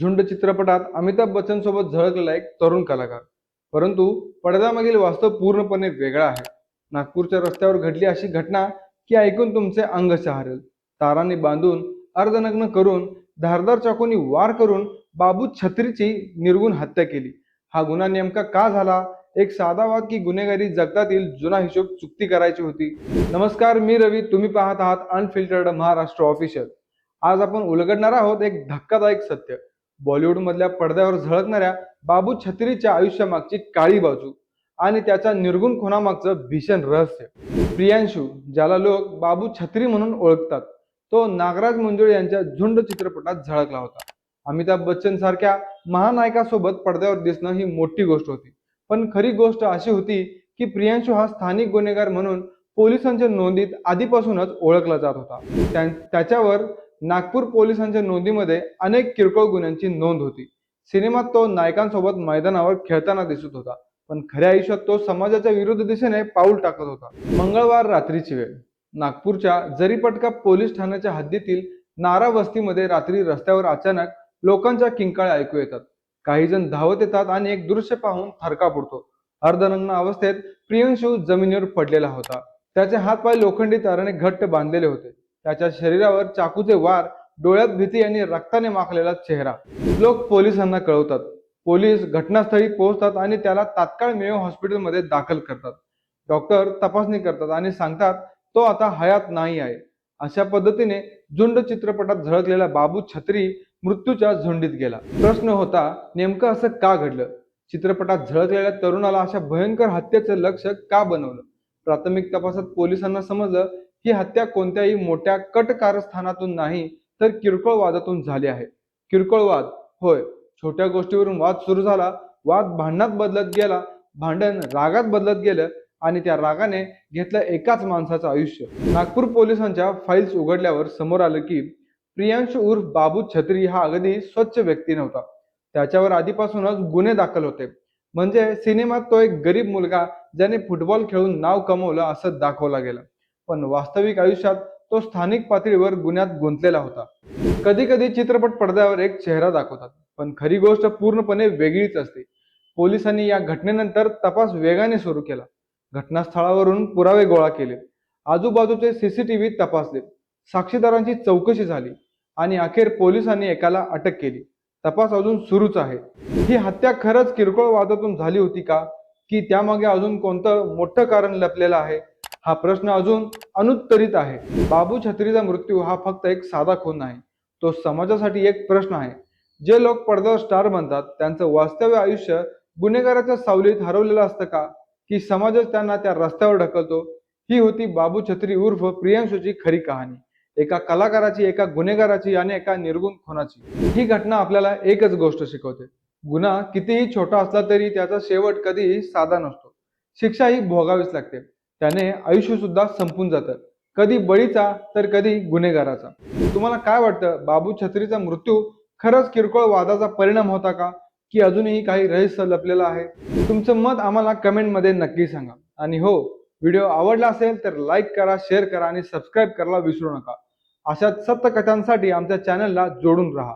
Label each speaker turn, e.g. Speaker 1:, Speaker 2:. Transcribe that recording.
Speaker 1: झुंड चित्रपटात अमिताभ बच्चन सोबत झळकलेला एक तरुण कलाकार. परंतु पडद्यामागील वास्तव पूर्णपणे वेगळा आहे. नागपूरच्या रस्त्यावर घडली अशी घटना की ऐकून तुमचे अंग शहारेल. तारांनी बांधून अर्धनग्न करून धारदार चाकूनी वार करून बाबू छत्रीची निर्गुण हत्या केली. हा गुन्हा नेमका का झाला? एक साधा वाद की गुन्हेगारी जगतातील जुना हिशोब चुकती करायची होती? नमस्कार मी रवी. तुम्ही पाहत आहात अनफिल्टर्ड महाराष्ट्र ऑफिशियल आज आपण उलगडणार आहोत एक धक्कादायक सत्य. बॉलिवूडमधल्या पडद्यावर झळकणाऱ्या बाबू छत्रीच्या आयुष्यामागची काळी बाजू आणि त्याच्या निर्गुण खुनामागचं भीषण रहस्य. प्रियांशू ज्याला लोक बाबू छत्री म्हणून ओळखतात तो नागराज मंजुळे यांच्या झुंड चित्रपटात झळकला होता. अमिताभ बच्चन सारख्या महानायकासोबत पडद्यावर दिसणं ही मोठी गोष्ट होती. पण खरी गोष्ट अशी होती की प्रियांशू हा स्थानिक गुन्हेगार म्हणून पोलिसांच्या नोंदीत आधीपासूनच ओळखला जात होता. त्याच्यावर नागपूर पोलिसांच्या नोंदीमध्ये अनेक किरकोळ गुन्ह्यांची नोंद होती. सिनेमात तो नायकांसोबत मैदानावर खेळताना दिसत होता पण खऱ्या आयुष्यात तो समाजाच्या विरुद्ध दिशेने पाऊल टाकत होता. मंगळवार रात्रीची वेळ. नागपूरच्या जरीपटका पोलीस ठाण्याच्या हद्दीतील नारा वस्तीमध्ये रात्री रस्त्यावर अचानक लोकांच्या किंकाळ्या ऐकू येतात. काही जण धावत येतात आणि एक दृश्य पाहून थरका पडतो अर्धनग्न अवस्थेत प्रियंशू जमिनीवर पडलेला होता. त्याचे हातपाय लोखंडी ताराने घट्ट बांधलेले होते. त्याच्या शरीरावर चाकूचे वार डोळ्यात भीती आणि रक्ताने माखलेला चेहरा. लोक पोलिसांना कळवतात. पोलीस घटनास्थळी पोहोचतात आणि त्याला तात्काळ मेयो हॉस्पिटलमध्ये दाखल करतात. डॉक्टर तपासणी करतात आणि सांगतात तो आता हयात नाही आहे. अशा पद्धतीने झुंड चित्रपटात झळकलेला बाबू छत्री मृत्यूच्या झुंडीत गेला. प्रश्न होता नेमकं असं का घडलं? चित्रपटात झळकलेल्या तरुणाला अशा भयंकर हत्येचं लक्ष का बनवलं? प्राथमिक तपासात पोलिसांना समजलं ही हत्या कोणत्याही मोठ्या कट कारस्थानातून नाही तर किरकोळ वादातून झाली आहे. किरकोळ वाद होय छोट्या गोष्टीवरून वाद सुरू झाला वाद भांडणात बदलत गेला भांडण रागात बदलत गेलं आणि त्या रागाने घेतलं एकाच माणसाचं आयुष्य. नागपूर पोलिसांच्या फाईल्स उघडल्यावर समोर आलं की प्रियांशु उर्फ बाबू छत्री हा अगदी स्वच्छ व्यक्ती नव्हता. त्याच्यावर आधीपासूनच गुन्हे दाखल होते. म्हणजे सिनेमात तो एक गरीब मुलगा ज्याने फुटबॉल खेळून नाव कमवलं असं दाखवला गेलं. पण वास्तविक आयुष्यात तो स्थानिक पातळीवर गुन्ह्यात गुंतलेला होता. कधी कधी चित्रपट पडद्यावर एक चेहरा दाखवतात पण खरी गोष्ट पूर्णपणे वेगळीच असते. पोलिसांनी या घटनेनंतर तपास वेगाने सुरू केला. घटनास्थळावरून पुरावे गोळा केले. आजूबाजूचे सीसीटीव्ही तपासले. साक्षीदारांची चौकशी झाली आणि अखेर पोलिसांनी एकाला अटक केली. तपास अजून सुरूच आहे. ही हत्या खरंच किरकोळ वादातून झाली होती का? की त्यामागे अजून कोणतं मोठं कारण लपलेलं आहे? हा प्रश्न अजून अनुत्तरित आहे. बाबू छत्रीचा मृत्यू हा फक्त एक साधा खून नाही तो समाजासाठी एक प्रश्न आहे. जे लोक पडद्यावर स्टार बनतात त्यांचं वास्तव्य आयुष्य गुन्हेगाराच्या सावलीत हरवलेलं असतं का? की समाजच त्यांना त्या रस्त्यावर ढकलतो? ही होती बाबू छत्री उर्फ प्रियांशूची खरी कहाणी. एका कलाकाराची एका गुन्हेगाराची आणि एका निर्गुण खुनाची. ही घटना आपल्याला एकच गोष्ट शिकवते. गुन्हा कितीही छोटा असला तरी त्याचा शेवट कधीही साधा नसतो. शिक्षा ही भोगावीच लागते. त्याने आयुष्य सुद्धा संपून जातं. कधी बळीचा तर कधी गुन्हेगाराचा. तुम्हाला काय वाटतं? बाबू छत्रीचा मृत्यू खरंच किरकोळ वादाचा परिणाम होता का? की अजूनही काही रहस्य लपलेलं आहे? तुमचं मत आम्हाला कमेंटमध्ये नक्की सांगा. आणि हो व्हिडिओ आवडला असेल तर लाईक करा शेअर करा आणि सबस्क्राईब करायला विसरू नका. अशाच सप्तकथांसाठी आमच्या चॅनलला जोडून राहा.